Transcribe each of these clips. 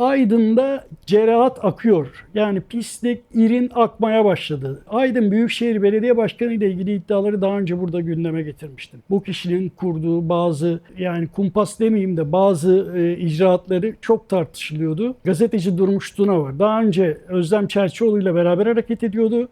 Aydın'da cerahat akıyor. Yani pislik, irin akmaya başladı. Aydın Büyükşehir Belediye Başkanı ile ilgili iddiaları daha önce burada gündeme getirmiştim. Bu kişinin kurduğu bazı yani kumpas demeyeyim de bazı e, icraatları çok tartışılıyordu. Gazeteci Durmuş Tuna var. Daha önce Özlem Çerçioğlu ile beraber hareket ediyordu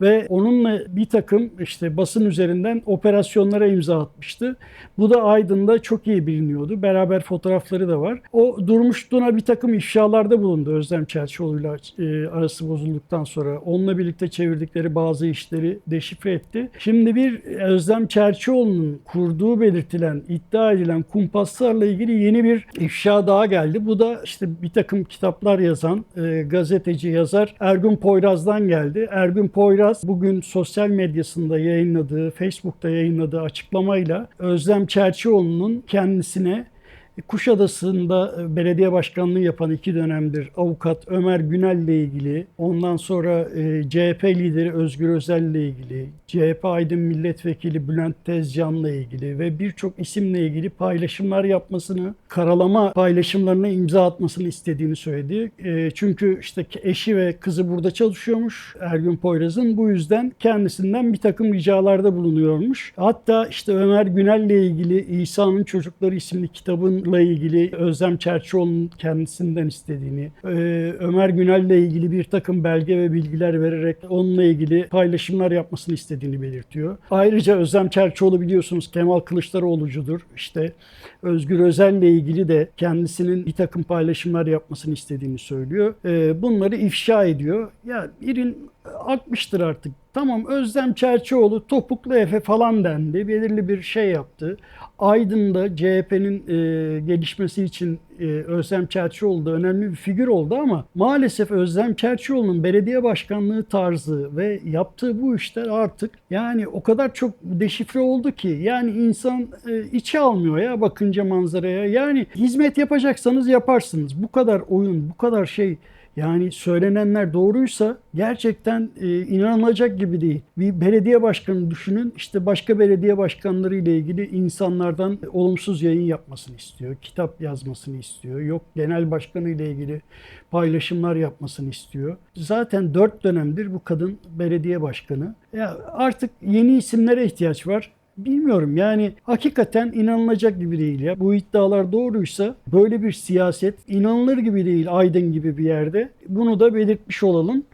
ve onunla bir takım işte basın üzerinden operasyonlara imza atmıştı. Bu da Aydın'da çok iyi biliniyordu. Beraber fotoğrafları da var. O Durmuş Tuna bir takım ifşalarda bulundu Özlem Çerçioğlu'yla e, arası bozulduktan sonra. Onunla birlikte çevirdikleri bazı işleri deşifre etti. Şimdi bir Özlem Çerçioğlu'nun kurduğu belirtilen, iddia edilen kumpaslarla ilgili yeni bir ifşa daha geldi. Bu da işte bir takım kitaplar yazan e, gazeteci yazar Ergün Poyraz'dan geldi. Ergün Poyraz bugün sosyal medyasında yayınladığı, Facebook'ta yayınladığı açıklamayla Özlem Çerçioğlu'nun kendisine Kuşadası'nda e, belediye başkanlığı yapan iki dönemdir avukat Ömer Günel ile ilgili, ondan sonra e, CHP lideri Özgür Özel ile ilgili, CHP Aydın Milletvekili Bülent Tezcan ile ilgili ve birçok isimle ilgili paylaşımlar yapmasını, karalama paylaşımlarına imza atmasını istediğini söyledi. E, çünkü işte eşi ve kızı burada çalışıyormuş Ergün Poyraz'ın. Bu yüzden kendisinden bir takım ricalarda bulunuyormuş. Hatta işte Ömer Günel ile ilgili İsa'nın Çocukları isimli kitabın ile ilgili Özlem Çerçioğlu'nun kendisinden istediğini, e, Ömer Günel'le ilgili bir takım belge ve bilgiler vererek onunla ilgili paylaşımlar yapmasını istediğini belirtiyor. Ayrıca Özlem Çerçioğlu biliyorsunuz Kemal Kılıçdaroğlu'cudur. İşte Özgür Özel'le ilgili de kendisinin bir takım paylaşımlar yapmasını istediğini söylüyor. E, bunları ifşa ediyor. Ya birin akmıştır artık. Tamam Özlem Çerçioğlu topuklu Efe falan dendi. Belirli bir şey yaptı. Aydın'da CHP'nin e, gelişmesi için e, Özlem Çerçioğlu da önemli bir figür oldu ama maalesef Özlem Çerçioğlu'nun belediye başkanlığı tarzı ve yaptığı bu işler artık yani o kadar çok deşifre oldu ki yani insan e, içe almıyor ya bakınca manzaraya. Yani hizmet yapacaksanız yaparsınız. Bu kadar oyun, bu kadar şey yani söylenenler doğruysa gerçekten e, inanılacak gibi değil. Bir belediye başkanı düşünün işte başka belediye başkanları ile ilgili insanlardan olumsuz yayın yapmasını istiyor. Kitap yazmasını istiyor. Yok genel başkanı ile ilgili paylaşımlar yapmasını istiyor. Zaten dört dönemdir bu kadın belediye başkanı. Ya artık yeni isimlere ihtiyaç var. Bilmiyorum yani hakikaten inanılacak gibi değil ya. Bu iddialar doğruysa böyle bir siyaset inanılır gibi değil Aydın gibi bir yerde. Bunu da belirtmiş olalım.